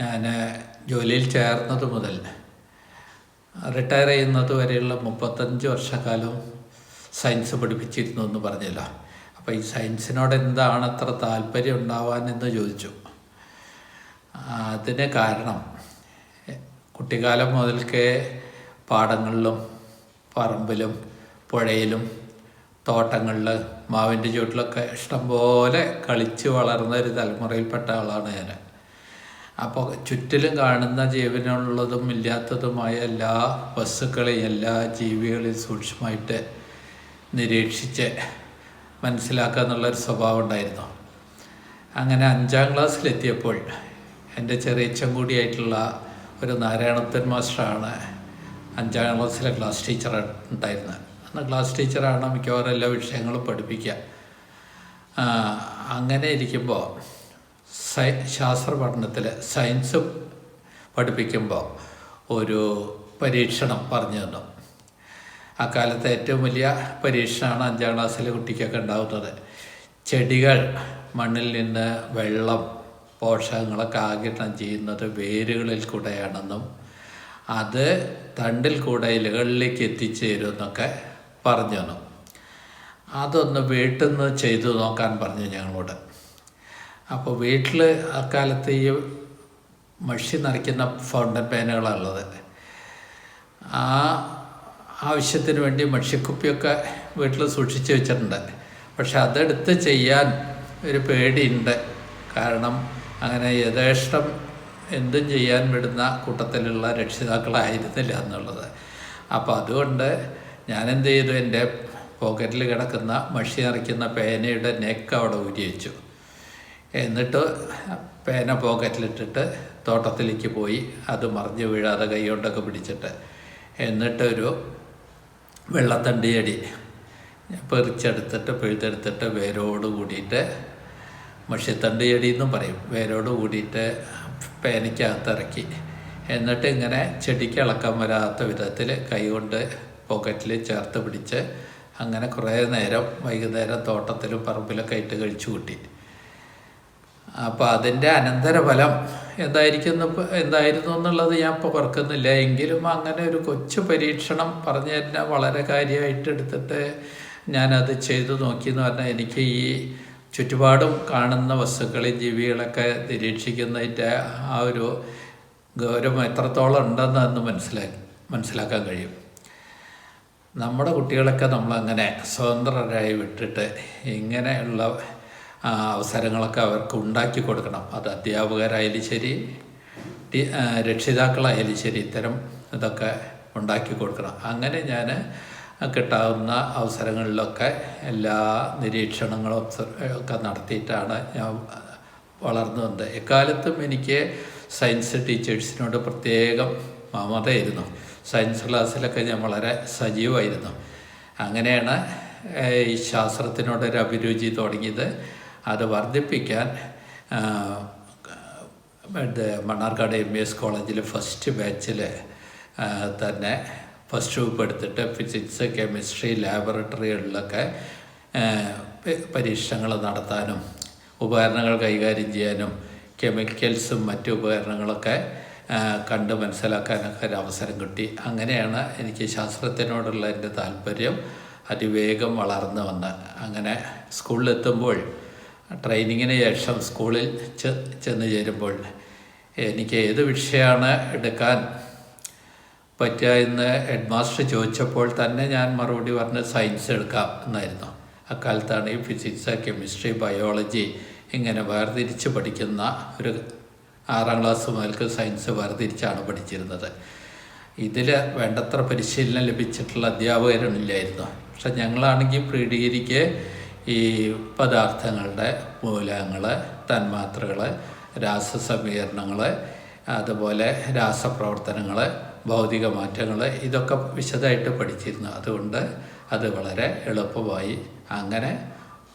ഞാൻ ജോലിയിൽ ചേർന്നത് മുതൽ റിട്ടയർ ചെയ്യുന്നത് വരെയുള്ള മുപ്പത്തഞ്ച് വർഷക്കാലം സയൻസ് പഠിപ്പിച്ചിരുന്നു എന്ന് പറഞ്ഞല്ലോ. അപ്പോൾ ഈ സയൻസിനോട് എന്താണ് അത്ര താല്പര്യം ഉണ്ടാവാൻ എന്ന് ചോദിച്ചു. അതിന് കാരണം കുട്ടിക്കാലം മുതൽക്കേ പാടങ്ങളിലും പറമ്പിലും പുഴയിലും തോട്ടങ്ങളിൽ മാവിന്റെ ചുവട്ടിലൊക്കെ ഇഷ്ടംപോലെ കളിച്ച് വളർന്ന ഒരു തലമുറയിൽപ്പെട്ട ആളാണ് ഞാൻ അപ്പോൾ ചുറ്റിലും കാണുന്ന ജീവനുള്ളതും ഇല്ലാത്തതുമായ എല്ലാ വസ്തുക്കളെയും എല്ലാ ജീവികളെയും സൂക്ഷ്മമായിട്ട് നിരീക്ഷിച്ച് മനസ്സിലാക്കുക എന്നുള്ളൊരു സ്വഭാവം ഉണ്ടായിരുന്നു. അങ്ങനെ അഞ്ചാം ക്ലാസ്സിലെത്തിയപ്പോൾ എന്റെ ചെറിയച്ചൻ കൂടിയായിട്ടുള്ള ഒരു നാരായണത്തൻ മാസ്റ്ററാണ് അഞ്ചാം ക്ലാസ്സിലെ ക്ലാസ് ടീച്ചർ ഉണ്ടായിരുന്നത്. അന്ന് ക്ലാസ് ടീച്ചറാണ് മിക്കവാറും എല്ലാ വിഷയങ്ങളും പഠിപ്പിക്കുക. അങ്ങനെ ഇരിക്കുമ്പോൾ സയ ശാസ്ത്ര പഠനത്തിൽ സയൻസ് പഠിപ്പിക്കുമ്പോൾ ഒരു പരീക്ഷണം പറഞ്ഞു തന്നു. അക്കാലത്തെ ഏറ്റവും വലിയ പരീക്ഷണമാണ് അഞ്ചാം ക്ലാസ്സിലെ കുട്ടിക്കൊക്കെ ഉണ്ടാകുന്നത് ചെടികൾ മണ്ണിൽ നിന്ന് വെള്ളം പോഷകങ്ങളൊക്കെ ആകിരണം ചെയ്യുന്നത് വേരുകളിൽ കൂടെയാണെന്നും അത് തണ്ടിൽ കൂടെ ഇലകളിലേക്ക് എത്തിച്ചേരുമെന്നൊക്കെ പറഞ്ഞു തന്നു. അതൊന്ന് വീട്ടിൽ നിന്ന് ചെയ്തു നോക്കാൻ പറഞ്ഞു ഞങ്ങളോട്. അപ്പോൾ വീട്ടിൽ അക്കാലത്ത് ഈ മഷി നിറയ്ക്കുന്ന ഫൗണ്ടൻ പേനകളാണുള്ളത് ആ ആവശ്യത്തിന് വേണ്ടി മഷിക്കുപ്പിയൊക്കെ വീട്ടിൽ സൂക്ഷിച്ചു വെച്ചിട്ടുണ്ട്. പക്ഷെ അതെടുത്ത് ചെയ്യാൻ ഒരു പേടിയുണ്ട്. കാരണം അങ്ങനെ യഥേഷ്ടം എന്തും ചെയ്യാൻ വിടുന്ന കൂട്ടത്തിലുള്ള രക്ഷിതാക്കളായിരുന്നില്ല എന്നുള്ളത്. അപ്പോൾ അതുകൊണ്ട് ഞാൻ എന്ത് ചെയ്തു? എന്റെ പോക്കറ്റിൽ കിടക്കുന്ന മഷി നിറയ്ക്കുന്ന പേനയുടെ നെക്ക് അവിടെ ഊരി വെച്ചു എന്നിട്ട് പേന പോക്കറ്റിലിട്ടിട്ട് തോട്ടത്തിലേക്ക് പോയി. അത് മറിഞ്ഞ് വീഴാതെ കൈ കൊണ്ടൊക്കെ പിടിച്ചിട്ട്. എന്നിട്ടൊരു വെള്ളത്തണ്ടിയടി പെറിച്ചെടുത്തിട്ട് പിഴുതെടുത്തിട്ട് വേരോട് കൂടിയിട്ട് മഷിത്തണ്ടിയടി എന്നും പറയും. വേരോട് കൂടിയിട്ട് പേനയ്ക്കകത്ത് ഇറക്കി എന്നിട്ട് ഇങ്ങനെ ചെടിക്ക് ഇളക്കാൻ വരാത്ത വിധത്തിൽ കൈകൊണ്ട് പോക്കറ്റിൽ ചേർത്ത് പിടിച്ച് അങ്ങനെ കുറേ നേരം വൈകുന്നേരം തോട്ടത്തിലും പറമ്പിലൊക്കെ ഇട്ട് കഴിച്ചു കൂട്ടി. അപ്പോൾ അതിന്റെ അനന്തരഫലം എന്തായിരിക്കുന്ന എന്തായിരുന്നു എന്നുള്ളത് ഞാൻ ഇപ്പോൾ പറക്കുന്നില്ല എങ്കിലും അങ്ങനെ ഒരു കൊച്ചു പരീക്ഷണം പറഞ്ഞു തന്നെ വളരെ കാര്യമായിട്ട് എടുത്തിട്ട് ഞാനത് ചെയ്തു നോക്കി എന്ന് പറഞ്ഞാൽ എനിക്ക് ഈ ചുറ്റുപാടും കാണുന്ന വസ്തുക്കളെയും ജീവികളൊക്കെ നിരീക്ഷിക്കുന്നതിന്റെ ആ ഒരു ഗൗരവം എത്രത്തോളം ഉണ്ടെന്ന് അന്ന് മനസ്സിലാക്കി മനസ്സിലാക്കാൻ കഴിയും. നമ്മുടെ കുട്ടികളൊക്കെ നമ്മളങ്ങനെ സ്വതന്ത്രരായി വിട്ടിട്ട് ഇങ്ങനെയുള്ള അവസരങ്ങളൊക്കെ അവർക്ക് ഉണ്ടാക്കി കൊടുക്കണം. അത് അധ്യാപകരായാലും ശരി രക്ഷിതാക്കളായാലും ശരി ഇത്തരം ഇതൊക്കെ ഉണ്ടാക്കി കൊടുക്കണം. അങ്ങനെ ഞാൻ കിട്ടാവുന്ന അവസരങ്ങളിലൊക്കെ എല്ലാ നിരീക്ഷണങ്ങളും ഒക്കെ നടത്തിയിട്ടാണ് ഞാൻ വളർന്നു വന്നത്. എക്കാലത്തും എനിക്ക് സയൻസ് ടീച്ചേഴ്സിനോട് പ്രത്യേകം മമതയായിരുന്നു. സയൻസ് ക്ലാസ്സിലൊക്കെ ഞാൻ വളരെ സജീവമായിരുന്നു. അങ്ങനെയാണ് ഈ ശാസ്ത്രത്തിനോടൊരു അഭിരുചി തുടങ്ങിയത്. അത് വർദ്ധിപ്പിക്കാൻ ഇത് മണ്ണാർക്കാട് എം ബി എസ് കോളേജിൽ ഫസ്റ്റ് ബാച്ചിൽ തന്നെ ഫസ്റ്റ് ഗ്രൂപ്പ് എടുത്തിട്ട് ഫിസിക്സ് കെമിസ്ട്രി ലാബറട്ടറികളിലൊക്കെ പരീക്ഷണങ്ങൾ നടത്താനും ഉപകരണങ്ങൾ കൈകാര്യം ചെയ്യാനും കെമിക്കൽസും മറ്റു ഉപകരണങ്ങളൊക്കെ കണ്ട് മനസ്സിലാക്കാനൊക്കെ ഒരു അവസരം കിട്ടി. അങ്ങനെയാണ് എനിക്ക് ശാസ്ത്രത്തിനോടുള്ള എന്റെ താല്പര്യം അതിവേഗം വളർന്നു വന്ന്. അങ്ങനെ സ്കൂളിലെത്തുമ്പോൾ ട്രെയിനിങ്ങിന് ശേഷം സ്കൂളിൽ ചെന്ന് ചേരുമ്പോൾ എനിക്ക് ഏത് വിഷയമാണ് എടുക്കാൻ പറ്റുക എന്ന് ഹെഡ് മാസ്റ്റർ ചോദിച്ചപ്പോൾ തന്നെ ഞാൻ മറുപടി പറഞ്ഞ് സയൻസ് എടുക്കാം എന്നായിരുന്നു. അക്കാലത്താണ് ഈ ഫിസിക്സ് കെമിസ്ട്രി ബയോളജി ഇങ്ങനെ വേർതിരിച്ച് പഠിക്കുന്ന ഒരു ആറാം ക്ലാസ് മുതൽക്ക് സയൻസ് വേർതിരിച്ചാണ് പഠിച്ചിരുന്നത്. ഇതിൽ വേണ്ടത്ര പരിശീലനം ലഭിച്ചിട്ടുള്ള അധ്യാപകരൊന്നുമില്ലായിരുന്നു. പക്ഷെ ഞങ്ങളാണെങ്കിൽ പ്രീ ഡിഗ്രിക്ക് ഈ പദാർത്ഥങ്ങളുടെ മൂലകങ്ങൾ തന്മാത്രകൾ രാസസമീകരണങ്ങൾ അതുപോലെ രാസപ്രവർത്തനങ്ങൾ ഭൗതിക മാറ്റങ്ങൾ ഇതൊക്കെ വിശദമായിട്ട് പഠിച്ചിരുന്നു. അതുകൊണ്ട് അത് വളരെ എളുപ്പമായി അങ്ങനെ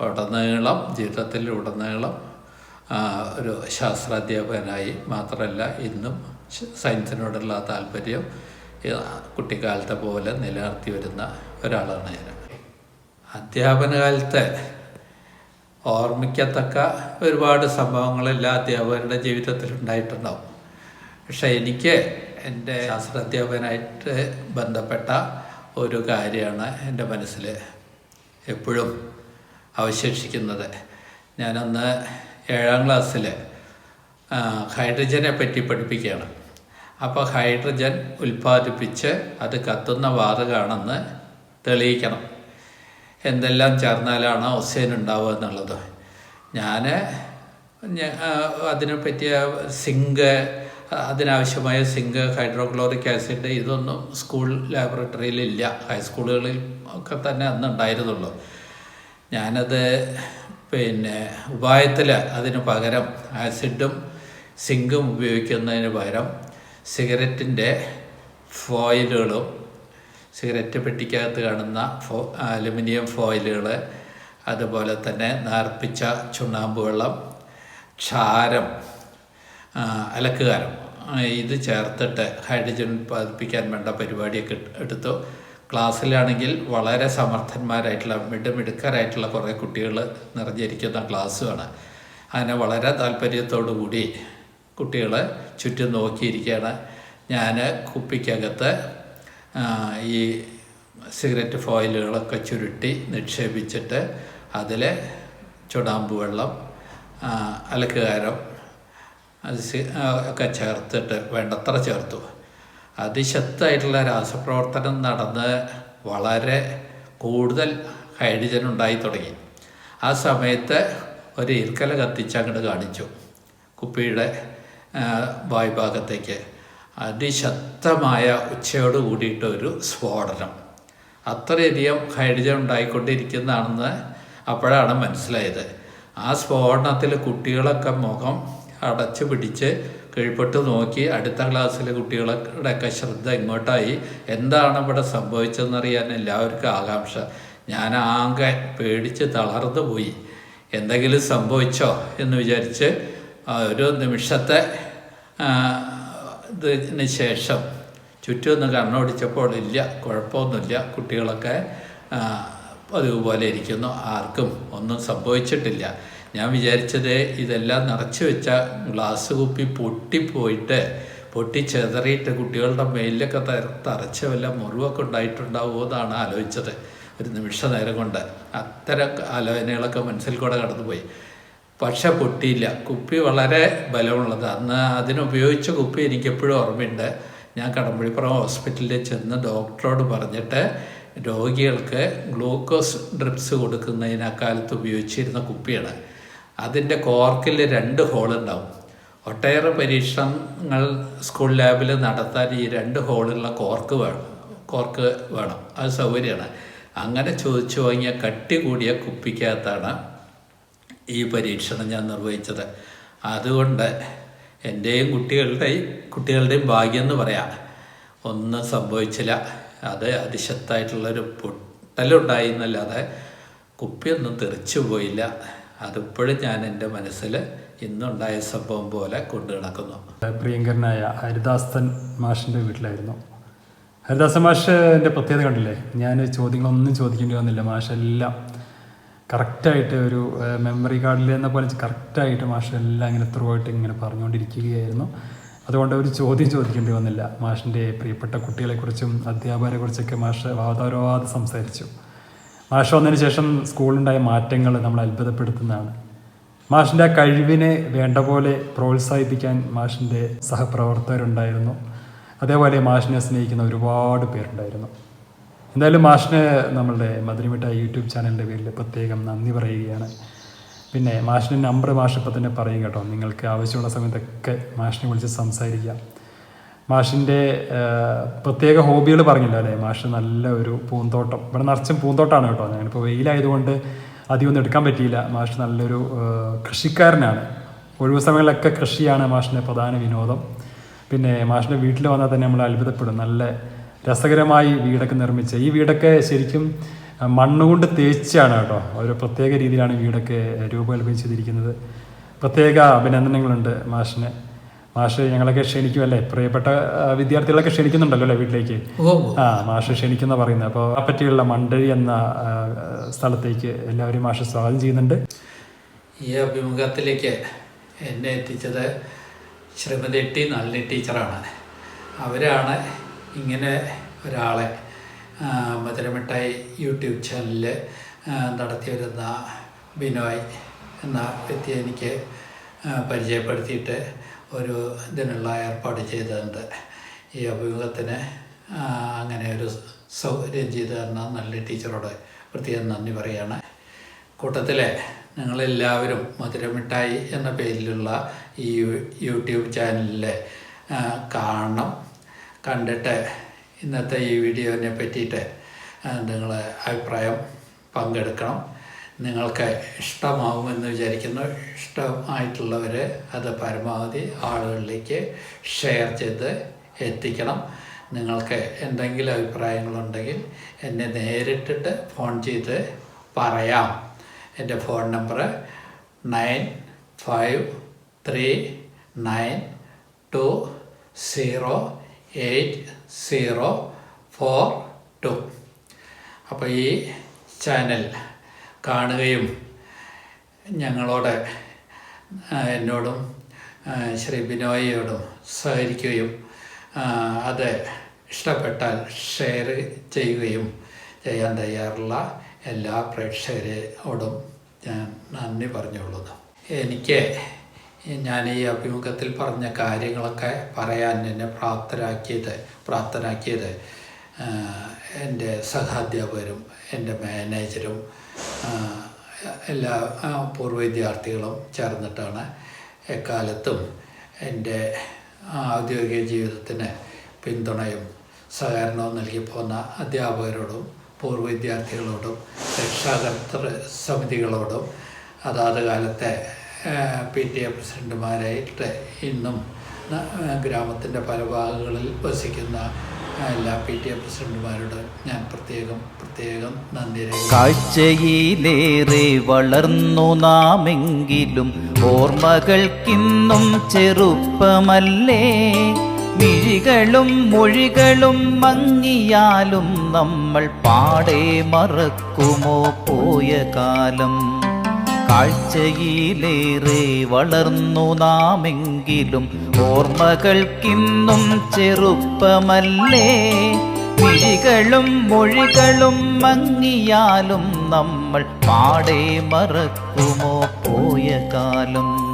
ഉടനീളം ജീവിതത്തിൽ ഉടനീളം ഒരു ശാസ്ത്രാധ്യാപകനായി മാത്രമല്ല ഇന്നും സയൻസിനോടുള്ള താല്പര്യം കുട്ടിക്കാലത്തെ പോലെ നിലനിർത്തി വരുന്ന ഒരാളാണ് ഞാൻ. അധ്യാപന കാലത്ത് ഓർമ്മിക്കത്തക്ക ഒരുപാട് സംഭവങ്ങൾ എല്ലാ അധ്യാപകരുടെ ജീവിതത്തിൽ ഉണ്ടായിട്ടുണ്ടാവും. പക്ഷെ എനിക്ക് എന്റെ ശാസ്ത്രാധ്യാപകനായിട്ട് ബന്ധപ്പെട്ട ഒരു കാര്യമാണ് എന്റെ മനസ്സിൽ എപ്പോഴും അവശേഷിക്കുന്നത്. ഞാനന്ന് ഏഴാം ക്ലാസ്സിൽ ഹൈഡ്രജനെ പറ്റി പഠിപ്പിക്കുകയാണ്. അപ്പോൾ ഹൈഡ്രജൻ ഉൽപ്പാദിപ്പിച്ച് അത് കത്തുന്ന വാതകമാണെന്ന് തെളിയിക്കണം. എന്തെല്ലാം ചേർന്നാലാണ് ഓക്സിജൻ ഉണ്ടാവുക എന്നുള്ളത്. ഞാൻ അതിനെ പറ്റിയ സിങ്ക് അതിനാവശ്യമായ സിങ്ക് ഹൈഡ്രോക്ലോറിക് ആസിഡ് ഇതൊന്നും സ്കൂൾ ലാബറട്ടറിയിലില്ല ഹൈസ്കൂളുകളിൽ ഒക്കെ തന്നെ അന്ന് ഉണ്ടായിരുന്നുള്ളൂ. ഞാനത് പിന്നെ ഉപായത്തിൽ അതിന് പകരം ആസിഡും സിങ്കും ഉപയോഗിക്കുന്നതിന് പകരം സിഗരറ്റിന്റെ ഫോയിലുകളും സിഗരറ്റ് പെട്ടിക്കകത്ത് കാണുന്ന ഫോ അലുമിനിയം ഫോയിലുകൾ അതുപോലെ തന്നെ നേർപ്പിച്ച ചുണ്ണാമ്പ് വെള്ളം ക്ഷാരം അലക്കുകാരം ഇത് ചേർത്തിട്ട് ഹൈഡ്രജൻ ഉൽപ്പാദിപ്പിക്കാൻ വേണ്ട പരിപാടിയൊക്കെ എടുത്തു. ക്ലാസ്സിലാണെങ്കിൽ വളരെ സമർത്ഥന്മാരായിട്ടുള്ള മിടുമിടുക്കരായിട്ടുള്ള കുറേ കുട്ടികൾ നിറഞ്ഞിരിക്കുന്ന ക്ലാസ്സുമാണ് അങ്ങനെ വളരെ താല്പര്യത്തോടു കൂടി കുട്ടികൾ ചുറ്റും നോക്കിയിരിക്കുകയാണ്. ഞാൻ കുപ്പിക്കകത്ത് ഈ സിഗരറ്റ് ഫോയിലുകളൊക്കെ ചുരുട്ടി നിക്ഷേപിച്ചിട്ട് അതിൽ ചുടാമ്പ് വെള്ളം അലക്കുകാരം അത് ഒക്കെ ചേർത്തിട്ട് വേണ്ടത്ര ചേർത്തു. അതിശക്തമായിട്ടുള്ള രാസപ്രവർത്തനം നടന്ന് വളരെ കൂടുതൽ ഹൈഡ്രജൻ ഉണ്ടായി തുടങ്ങി. ആ സമയത്ത് ഒരു ഈർക്കല കത്തിച്ച് അങ്ങോട്ട് കാണിച്ചു. കുപ്പിയുടെ വായ്ഭാഗത്തേക്ക്. അതിശക്തമായ ഉച്ചയോട് കൂടിയിട്ട് ഒരു സ്ഫോടനം. അത്രയധികം ഹൈഡ്രജൻ ഉണ്ടായിക്കൊണ്ടിരിക്കുന്നതാണെന്ന് അപ്പോഴാണ് മനസ്സിലായത്. ആ സ്ഫോടനത്തിൽ കുട്ടികളൊക്കെ മുഖം അടച്ചു പിടിച്ച് കീഴ്പ്പെട്ട് നോക്കി അടുത്ത ക്ലാസ്സിലെ കുട്ടികളുടെയൊക്കെ ശ്രദ്ധ ഇങ്ങോട്ടായി. എന്താണ് ഇവിടെ സംഭവിച്ചതെന്നറിയാൻ എല്ലാവർക്കും ആകാംക്ഷ. ഞാൻ ആകെ പേടിച്ച് തളർന്നു പോയി. എന്തെങ്കിലും സംഭവിച്ചോ എന്ന് വിചാരിച്ച് ഒരു നിമിഷത്തെ ഇതിന് ശേഷം ചുറ്റും ഒന്ന് കണ്ണോടിച്ചപ്പോൾ ഇല്ല കുഴപ്പമൊന്നുമില്ല. കുട്ടികളൊക്കെ അതുപോലെ ഇരിക്കുന്നു. ആർക്കും ഒന്നും സംഭവിച്ചിട്ടില്ല. ഞാൻ വിചാരിച്ചത് ഇതെല്ലാം നിറച്ചു വെച്ച ഗ്ലാസ് കുപ്പി പൊട്ടിപ്പോയിട്ട് പൊട്ടി ചെതറിയിട്ട് കുട്ടികളുടെ മേലിലൊക്കെ തറച്ച വല്ല മുറിവൊക്കെ ഉണ്ടായിട്ടുണ്ടാവുമോ എന്നാണ് ആലോചിച്ചത്. ഒരു നിമിഷ നേരം കൊണ്ട് അത്തരം ആലോചനകളൊക്കെ മനസ്സിൽ കൂടെ കടന്നുപോയി. പക്ഷെ പൊട്ടിയില്ല. കുപ്പി വളരെ ബലമുള്ളത്. അന്ന് അതിനുപയോഗിച്ച കുപ്പി എനിക്കെപ്പോഴും ഓർമ്മയുണ്ട്. ഞാൻ കടമ്പഴിപ്പുറം ഹോസ്പിറ്റലിൽ ചെന്ന് ഡോക്ടറോട് പറഞ്ഞിട്ട് രോഗികൾക്ക് ഗ്ലൂക്കോസ് ഡ്രിപ്സ് കൊടുക്കുന്നതിന് അക്കാലത്ത് ഉപയോഗിച്ചിരുന്ന കുപ്പിയാണ്. അതിന്റെ കോർക്കിൽ രണ്ട് ഹോളുണ്ടാവും. ഒട്ടേറെ പരീക്ഷണങ്ങൾ സ്കൂൾ ലാബിൽ നടത്താൻ ഈ രണ്ട് ഹോളുള്ള കോർക്ക് വേണം കോർക്ക് വേണം. അത് സൗകര്യമാണ്. അങ്ങനെ ചോദിച്ചു വാങ്ങിയ കട്ടി കൂടിയ കുപ്പിക്കകത്താണ് ഈ പരീക്ഷണം ഞാൻ നിർവഹിച്ചത്. അതുകൊണ്ട് എന്റെയും കുട്ടികളുടെയും കുട്ടികളുടെയും ഭാഗ്യം എന്ന് പറയാം. ഒന്നും സംഭവിച്ചില്ല. അത് അതിശക്തായിട്ടുള്ളൊരു പൊട്ടലുണ്ടായി എന്നല്ലാതെ കുപ്പിയൊന്നും തെറിച്ചു പോയില്ല. അതിപ്പോഴും ഞാൻ എന്റെ മനസ്സിൽ ഇന്നുണ്ടായ സംഭവം പോലെ കൊണ്ടു നടക്കുന്നു. പ്രിയങ്കരനായ ഹരിദാസൻ മാഷിന്റെ വീട്ടിലായിരുന്നു. ഹരിദാസൻ മാഷിന്റെ പ്രത്യേകത കണ്ടില്ലേ? ഞാൻ ചോദ്യങ്ങളൊന്നും ചോദിക്കേണ്ടി വന്നില്ല. മാഷെല്ലാം കറക്റ്റായിട്ട് ഒരു മെമ്മറി കാർഡിൽ എന്ന പോലെ കറക്റ്റായിട്ട് മാഷെല്ലാം ഇങ്ങനെ ത്രൂ ആയിട്ട് ഇങ്ങനെ പറഞ്ഞുകൊണ്ടിരിക്കുകയായിരുന്നു അതുകൊണ്ട് ഒരു ചോദ്യം ചോദിക്കേണ്ടി വന്നില്ല. മാഷിന്റെ പ്രിയപ്പെട്ട കുട്ടികളെക്കുറിച്ചും അധ്യാപകരെക്കുറിച്ചൊക്കെ മാഷ് വാദോരവാദം സംസാരിച്ചു. മാഷ് വന്നതിന് ശേഷം സ്കൂളിലുണ്ടായ മാറ്റങ്ങൾ നമ്മൾ അത്ഭുതപ്പെടുത്തുന്നതാണ്. മാഷിന്റെ ആ കഴിവിനെ വേണ്ട പോലെ പ്രോത്സാഹിപ്പിക്കാൻ മാഷിന്റെ സഹപ്രവർത്തകരുണ്ടായിരുന്നു. അതേപോലെ മാഷിനെ സ്നേഹിക്കുന്ന ഒരുപാട് പേരുണ്ടായിരുന്നു. എന്തായാലും മാഷിന് നമ്മളുടെ മധുരമിട്ട യൂട്യൂബ് ചാനലിന്റെ പേരിൽ പ്രത്യേകം നന്ദി പറയുകയാണ്. പിന്നെ മാഷിന്റെ നമ്പർ മാഷ് ഇപ്പം തന്നെ പറയും കേട്ടോ. നിങ്ങൾക്ക് ആവശ്യമുള്ള സമയത്തൊക്കെ മാഷിനെ വിളിച്ച് സംസാരിക്കാം. മാഷിന്റെ പ്രത്യേക ഹോബികൾ പറഞ്ഞില്ല അല്ലേ? മാഷ് നല്ല ഒരു പൂന്തോട്ടം. ഇവിടെ നിറച്ചും പൂന്തോട്ടമാണ് കേട്ടോ. ഞാനിപ്പോൾ വെയിലായതുകൊണ്ട് അധികം ഒന്നും എടുക്കാൻ പറ്റിയില്ല. മാഷ് നല്ലൊരു കൃഷിക്കാരനാണ്. ഒഴിവു സമയങ്ങളിലൊക്കെ കൃഷിയാണ് മാഷിന്റെ പ്രധാന വിനോദം. പിന്നെ മാഷിന്റെ വീട്ടിൽ വന്നാൽ തന്നെ നമ്മൾ അത്ഭുതപ്പെടും. നല്ല രസകരമായി വീടൊക്കെ നിർമ്മിച്ച ഈ വീടൊക്കെ ശരിക്കും മണ്ണുകൊണ്ട് തേച്ചാണ് കേട്ടോ. ഒരു പ്രത്യേക രീതിയിലാണ് വീടൊക്കെ രൂപകൽപ്പന ചെയ്തിരിക്കുന്നത് പ്രത്യേക അഭിനന്ദനങ്ങളുണ്ട് മാഷിന്. മാഷ് ഞങ്ങളൊക്കെ ക്ഷണിക്കുമല്ലേ? പ്രിയപ്പെട്ട വിദ്യാർത്ഥികളൊക്കെ ക്ഷണിക്കുന്നുണ്ടല്ലോ അല്ലേ വീട്ടിലേക്ക്? ആ മാഷ് ക്ഷണിക്കുന്ന പറയുന്നത്. അപ്പോൾ ആ പറ്റിയുള്ള മണ്ടഴി എന്ന സ്ഥലത്തേക്ക് എല്ലാവരും മാഷ് സ്വാഗതം ചെയ്യുന്നുണ്ട്. ഈ അഭിമുഖത്തിലേക്ക് എന്നെ എത്തിച്ചത് ശ്രീമതി ടി നല്ല ടീച്ചറാണ്. അവരാണ് ഇങ്ങനെ ഒരാളെ മധുരമിഠായി യൂട്യൂബ് ചാനലിൽ നടത്തി വരുന്ന ബിനോയ് എന്ന വ്യക്തിയെ എനിക്ക് പരിചയപ്പെടുത്തിയിട്ട് ഒരു ഇതിനുള്ള ഏർപ്പാട് ചെയ്തിട്ടുണ്ട്. ഈ അഭിമുഖത്തിന് അങ്ങനെ ഒരു സൗകര്യം ചെയ്തു തന്ന നല്ല ടീച്ചറോട് പ്രത്യേകം നന്ദി പറയുകയാണ് കൂട്ടത്തിലെ നിങ്ങളെല്ലാവരും മധുരമിഠായി എന്ന പേരിലുള്ള ഈ യൂട്യൂബ് ചാനലിൽ കാണണം. കണ്ടിട്ട് ഇന്നത്തെ ഈ വീഡിയോനെ പറ്റിയിട്ട് നിങ്ങൾ അഭിപ്രായം പങ്കെടുക്കണം. നിങ്ങൾക്ക് ഇഷ്ടമാവുമെന്ന് വിചാരിക്കുന്നു. ഇഷ്ടമായിട്ടുള്ളവർ അത് പരമാവധി ആളുകളിലേക്ക് ഷെയർ ചെയ്ത് എത്തിക്കണം. നിങ്ങൾക്ക് എന്തെങ്കിലും അഭിപ്രായങ്ങളുണ്ടെങ്കിൽ എന്നെ നേരിട്ടിട്ട് ഫോൺ ചെയ്ത് പറയാം. എന്റെ phone number nine five three nine two zero eight zero four two. അപ്പോൾ ഈ ചാനൽ കാണുകയും ഞങ്ങളോട് എന്നോടും ശ്രീ ബിനോയിയോടും സഹകരിക്കുകയും അത് ഇഷ്ടപ്പെട്ടാൽ ഷെയർ ചെയ്യുകയും ചെയ്യാൻ തയ്യാറുള്ള എല്ലാ പ്രേക്ഷകരോടും ഞാൻ നന്ദി പറഞ്ഞുകൊള്ളുന്നു. എനിക്ക് ഞാൻ ഈ അഭിമുഖത്തിൽ പറഞ്ഞ കാര്യങ്ങളൊക്കെ പറയാൻ എന്നെ പ്രാപ്തരാക്കിയത് പ്രാപ്തനാക്കിയത് എന്റെ സഹാധ്യാപകരും എന്റെ മാനേജരും എല്ലാ പൂർവ വിദ്യാർത്ഥികളും ചേർന്നിട്ടാണ് എക്കാലത്തും എന്റെ ഔദ്യോഗിക ജീവിതത്തിന് പിന്തുണയും സഹകരണവും നൽകി പോകുന്ന അധ്യാപകരോടും പൂർവ വിദ്യാർത്ഥികളോടും രക്ഷാകർത്തൃ സമിതികളോടും അതാത് കാലത്തെ പി ടി എ പ്രസിഡന്റുമാരായിട്ട് ഇന്നും ഗ്രാമത്തിന്റെ പല ഭാഗങ്ങളിൽ വസിക്കുന്ന എല്ലാ പി ടി എ പ്രസിഡന്റുമാരോട് ഞാൻ പ്രത്യേകം പ്രത്യേകം നന്ദി കാഴ്ചയിലേറെ വളർന്നു നാമെങ്കിലും ഓർമ്മകൾക്കിന്നും ചെറുപ്പമല്ലേ? മിഴികളും മൊഴികളും മങ്ങിയാലും നമ്മൾ പാടെ മറക്കുമോ പോയ കാലം? കാഴ്ചയിലേറെ വളർന്നു നാമെങ്കിലും ഓർമ്മകൾക്കിന്നും ചെറുപ്പമല്ലേ. മിഴികളും മൊഴികളും മങ്ങിയാലും നമ്മൾ പാടെ മറക്കുമോ പോയ കാലം.